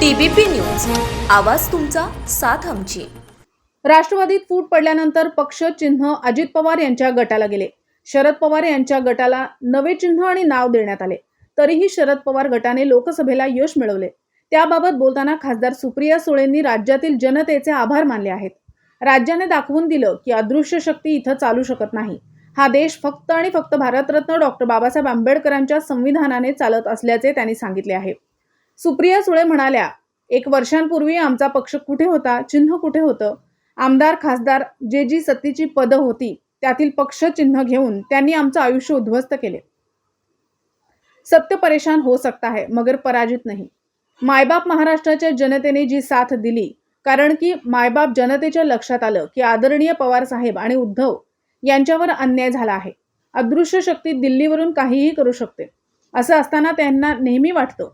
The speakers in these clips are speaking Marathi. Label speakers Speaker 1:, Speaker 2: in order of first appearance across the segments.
Speaker 1: TBP news. आवाज तुमचा साथ आमची.
Speaker 2: राष्ट्रवादीत फूट पडल्यानंतर पक्ष चिन्ह अजित पवार यांच्या गटाला गेले. शरद पवार यांच्या गटाला नवे चिन्ह आणि नाव देण्यात आले. तरीही शरद पवार गटाने लोकसभेला यश मिळवले. त्याबाबत बोलताना खासदार सुप्रिया सुळेंनी राज्यातील जनतेचे आभार मानले आहेत. राज्याने दाखवून दिलं की अदृश्य शक्ती इथं चालू शकत नाही. हा देश फक्त आणि फक्त भारतरत्न डॉक्टर बाबासाहेब आंबेडकरांच्या संविधानाने चालत असल्याचे त्यांनी सांगितले आहे. सुप्रिया सुळे म्हणाल्या एक वर्षांपूर्वी आमचा पक्ष कुठे होता चिन्ह कुठे होतं? आमदार खासदार जे जी सत्तेची पदं होती त्यातील पक्ष चिन्ह घेऊन त्यांनी आमचं आयुष्य उद्ध्वस्त केले. सत्य परेशान हो सकता है मगर पराजित नाही. मायबाप महाराष्ट्राच्या जनतेने जी साथ दिली कारण की मायबाप जनतेच्या लक्षात आलं की आदरणीय पवार साहेब आणि उद्धव यांच्यावर अन्याय झाला आहे. अदृश्य शक्ती दिल्लीवरून काहीही करू शकते. असं असताना त्यांना नेहमी वाटतं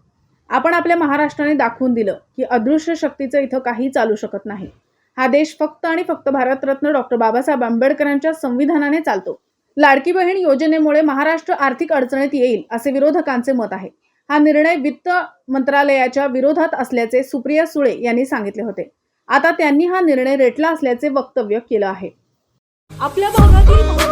Speaker 2: आपण आपल्या महाराष्ट्राने दाखवून दिलं की अदृश्य शक्तीचं इथं काही चालू शकत नाही. हा देश फक्त आणि फक्त भारतरत्न डॉक्टर बाबासाहेब आंबेडकरांच्या संविधानाने चालतो. लाडकी बहीण योजनेमुळे महाराष्ट्र आर्थिक अडचणीत येईल असे विरोधकांचे मत आहे. हा निर्णय वित्त मंत्रालयाच्या विरोधात असल्याचे सुप्रिया सुळे यांनी सांगितले होते. आता त्यांनी हा निर्णय रेटला असल्याचे वक्तव्य केलं आहे.
Speaker 1: आपल्या भागातील